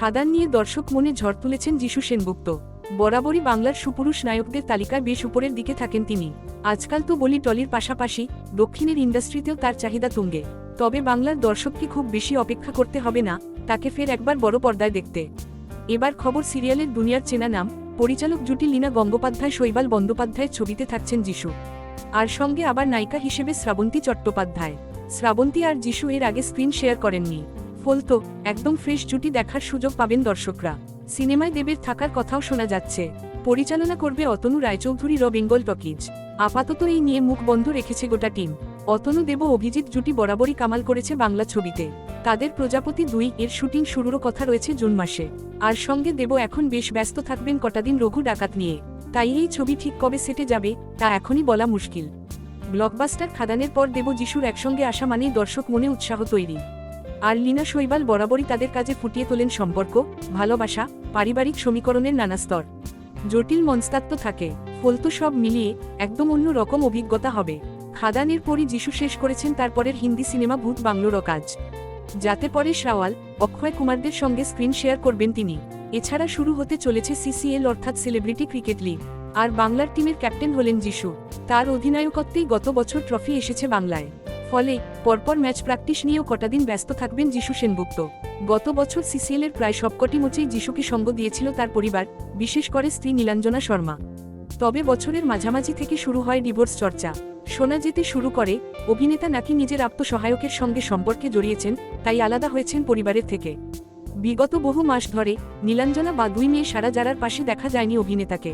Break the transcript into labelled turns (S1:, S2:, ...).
S1: খাদান নিয়ে দর্শক মনে ঝড় তুলেছেন যিশু সেনগুপ্ত। বরাবরই বাংলার সুপুরুষ নায়কদের তালিকায় বেশ উপরের দিকে থাকেন তিনি। আজকাল তো বলি টলির পাশাপাশি দক্ষিণের ইন্ডাস্ট্রিতেও তার চাহিদা তুঙ্গে। তবে বাংলার দর্শককে খুব বেশি অপেক্ষা করতে হবে না, তাকে ফের একবার বড় পর্দায় দেখতে। এবার খবর সিরিয়ালের দুনিয়ার চেনা নাম, পরিচালক জুটি লীনা গঙ্গোপাধ্যায় শৈবাল বন্দ্যোপাধ্যায়ের ছবিতে থাকছেন যিশু। আর সঙ্গে আবার নায়িকা হিসেবে শ্রাবন্তী চট্টোপাধ্যায়। শ্রাবন্তী আর যিশু এর আগে স্ক্রিন শেয়ার করেননি। ফলতো, একদম ফ্রেশ জুটি দেখার সুযোগ পাবেন দর্শকরা। সিনেমায় দেবের থাকার কথাও শোনা যাচ্ছে। পরিচালনা করবে অতনু রায়চৌধুরী র বেঙ্গল টকিজ। আপাতত এই নিয়ে মুখ বন্ধ রেখেছে গোটা টিম। অতনু দেব অভিজিৎ জুটি বরাবরই কামাল করেছে বাংলা ছবিতে। তাদের প্রজাপতি দুই, এর শুটিং শুরুরও কথা রয়েছে জুন মাসে। আর সঙ্গে দেব এখন বেশ ব্যস্ত থাকবেন কটাদিন রঘু ডাকাত নিয়ে। তাই এই ছবি ঠিক কবে সেটে যাবে, তা এখনই বলা মুশকিল। ব্লকবাস্টার খাদানের পর দেব যিশুর একসঙ্গে আসা মানেই দর্শক মনে উৎসাহ তৈরি। আর লীনা শৈবাল বরাবরই তাদের কাজে ফুটিয়ে তোলেন সম্পর্ক, ভালোবাসা, পারিবারিক সমীকরণের নানা স্তর। জটিল মনস্তাত্ত্ব থাকে, ফলতু সব মিলিয়ে একদম অন্য রকম অভিজ্ঞতা হবে। খাদানের পরই যিশু শেষ করেছেন তারপরের হিন্দি সিনেমা ভূত বাংলোর কাজ। যাতে পরে শাওয়াল, অক্ষয় কুমারদের সঙ্গে স্ক্রিন শেয়ার করবেন তিনি। এছাড়া শুরু হতে চলেছে সিসিএল অর্থাৎ সেলিব্রিটি ক্রিকেট লিগ। আর বাংলার টিমের ক্যাপ্টেন হলেন যিশু। তার অধিনায়কত্বেই গত বছর ট্রফি এসেছে বাংলায়। ফলে পরপর ম্যাচ প্র্যাকটিস নিয়েও কটা দিন ব্যস্ত থাকবেন যিশু সেনগুপ্ত। গত বছর সিসিএলের প্রায় সবকটি ম্যাচেই যিশুকে সঙ্গ দিয়েছিল তার পরিবার, বিশেষ করে স্ত্রী নীলাঞ্জনা শর্মা। তবে বছরের মাঝামাঝি থেকে শুরু হয় ডিভোর্স চর্চা। শোনা যেতে শুরু করে, অভিনেতা নাকি নিজের আত্মসহায়কের সঙ্গে সম্পর্কে জড়িয়েছেন, তাই আলাদা হয়েছেন পরিবারের থেকে। বিগত বহু মাস ধরে নীলাঞ্জনা বা দুই মেয়ে সারা যারার পাশে দেখা যায়নি অভিনেতাকে।